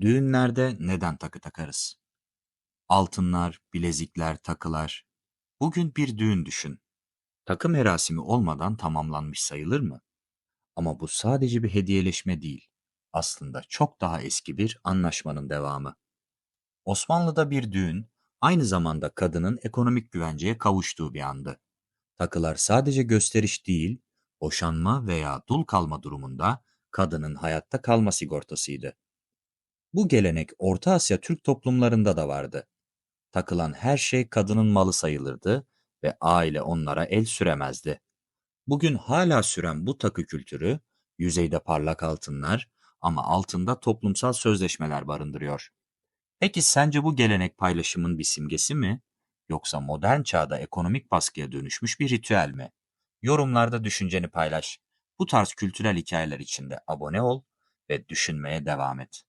Düğünlerde neden takı takarız? Altınlar, bilezikler, takılar. Bugün bir düğün düşün. Takı merasimi olmadan tamamlanmış sayılır mı? Ama bu sadece bir hediyeleşme değil. Aslında çok daha eski bir anlaşmanın devamı. Osmanlı'da bir düğün, aynı zamanda kadının ekonomik güvenceye kavuştuğu bir andı. Takılar sadece gösteriş değil, boşanma veya dul kalma durumunda kadının hayatta kalma sigortasıydı. Bu gelenek Orta Asya Türk toplumlarında da vardı. Takılan her şey kadının malı sayılırdı ve aile onlara el süremezdi. Bugün hala süren bu takı kültürü, yüzeyde parlak altınlar ama altında toplumsal sözleşmeler barındırıyor. Peki sence bu gelenek paylaşımın bir simgesi mi? Yoksa modern çağda ekonomik baskıya dönüşmüş bir ritüel mi? Yorumlarda düşünceni paylaş. Bu tarz kültürel hikayeler için de abone ol ve düşünmeye devam et.